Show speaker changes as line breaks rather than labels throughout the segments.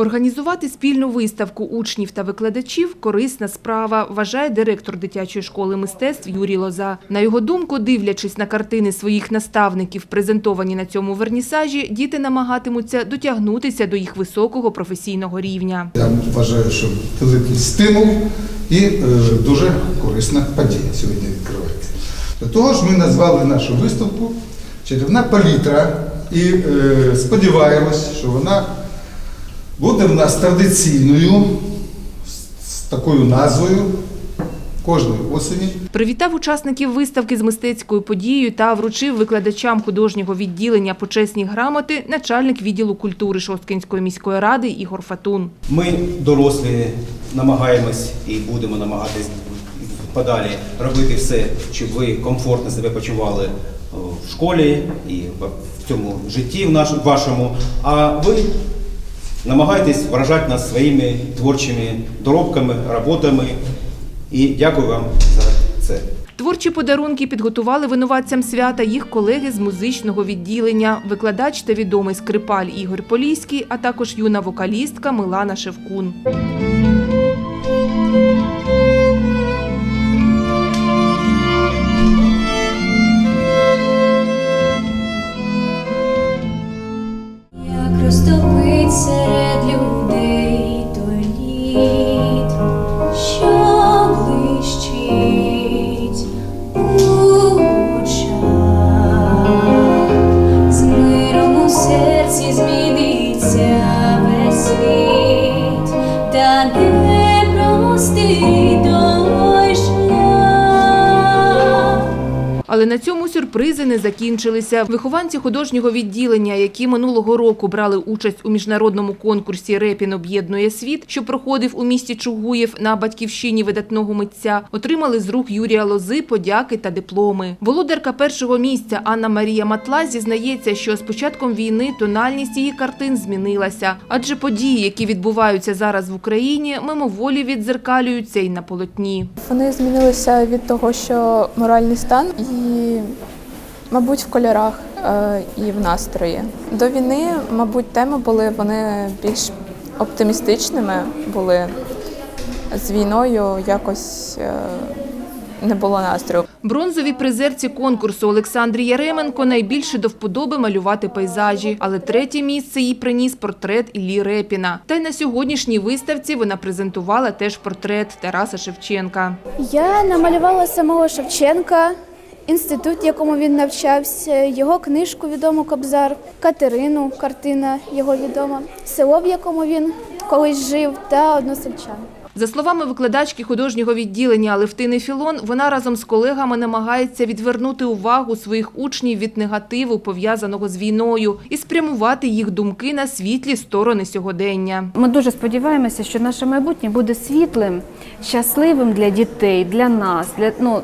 Організувати спільну виставку учнів та викладачів – корисна справа, вважає директор дитячої школи мистецтв Юрій Лоза. На його думку, дивлячись на картини своїх наставників, презентовані на цьому вернісажі, діти намагатимуться дотягнутися до їх високого професійного рівня.
Я вважаю, що великий стимул і е, дуже корисна подія сьогодні відкривається. До того ж, ми назвали нашу виставку Чарівна палітра і е, сподіваємось, що вона буде в нас традиційною з, такою назвою кожної осені.
Привітав учасників виставки з мистецькою подією та вручив викладачам художнього відділення почесні грамоти начальник відділу культури Шосткинської міської ради Ігор Фатун.
Ми, дорослі, намагаємось і будемо намагатись подалі робити все, щоб ви комфортно себе почували в школі і в цьому житті в нашому, вашому. А ви намагайтесь вражати нас своїми творчими доробками, роботами. І дякую вам за це.
Творчі подарунки підготували винуватцям свята їх колеги з музичного відділення, викладач та відомий скрипаль Ігор Поліський, а також юна вокалістка Милана Шевкун. Але на цьому сюрпризи не закінчилися. Вихованці художнього відділення, які минулого року брали участь у міжнародному конкурсі «Репін об'єднує світ», що проходив у місті Чугуєв на батьківщині видатного митця, отримали з рук Юрія Лози подяки та дипломи. Володарка першого місця Анна Марія Матла зізнається, що з початком війни тональність її картин змінилася, адже події, які відбуваються зараз в Україні, мимоволі віддзеркалюються й на полотні.
Вони змінилися від того, що моральний стан і, мабуть, в кольорах е, і в настрої. До війни, мабуть, теми були вони більш оптимістичними були. З війною якось е, не було настрою.
Бронзовій призерці конкурсу Олександрі Яременко найбільше до вподоби малювати пейзажі, але третє місце їй приніс портрет Іллі Репіна. Та й на сьогоднішній виставці вона презентувала теж портрет Тараса Шевченка.
Я намалювала самого Шевченка, інститут, в якому він навчався, його книжку відому Кобзар, Катерину, картина його відома, село, в якому він колись жив, та односельчан.
За словами викладачки художнього відділення Алевтини Філон, вона разом з колегами намагається відвернути увагу своїх учнів від негативу, пов'язаного з війною, і спрямувати їх думки на світлі сторони сьогодення.
Ми дуже сподіваємося, що наше майбутнє буде світлим, щасливим для дітей, для нас, для ну.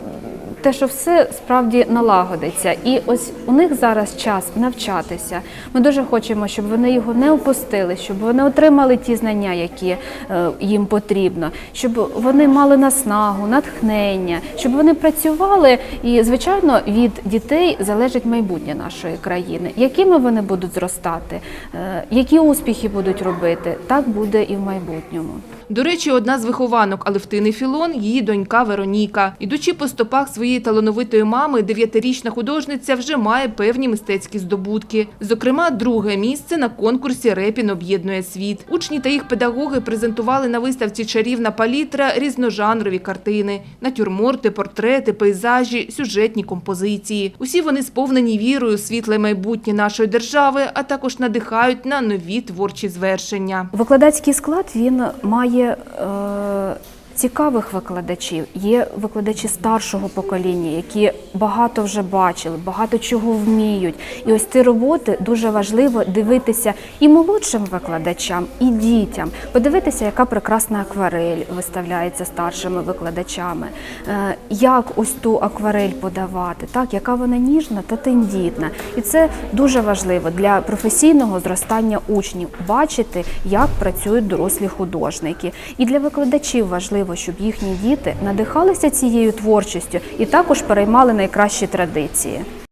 Те, що все справді налагодиться, і ось у них зараз час навчатися. Ми дуже хочемо, щоб вони його не опустили, щоб вони отримали ті знання, які е, їм потрібно, щоб вони мали наснагу, натхнення, щоб вони працювали. І, звичайно, від дітей залежить майбутнє нашої країни. Якими вони будуть зростати, е, які успіхи будуть робити, так буде і в майбутньому.
До речі, одна з вихованок Алевтини Філон – її донька Вероніка. Ідучи по стопах своєї талановитої мами, дев'ятирічна художниця вже має певні мистецькі здобутки. Зокрема, друге місце на конкурсі «Репін об'єднує світ». Учні та їх педагоги презентували на виставці «Чарівна палітра» різножанрові картини – натюрморти, портрети, пейзажі, сюжетні композиції. Усі вони сповнені вірою світле майбутнє нашої держави, а також надихають на нові творчі звершення.
Викладацький склад він має е, цікавих викладачів. Є викладачі старшого покоління, які багато вже бачили, багато чого вміють. І ось ці роботи дуже важливо дивитися і молодшим викладачам, і дітям. Подивитися, яка прекрасна акварель виставляється старшими викладачами, е, як ось ту акварель подавати, так яка вона ніжна та тендітна. І це дуже важливо для професійного зростання учнів бачити, як працюють дорослі художники. І для викладачів важливо, щоб їхні діти надихалися цією творчістю і також переймали найкращі традиції.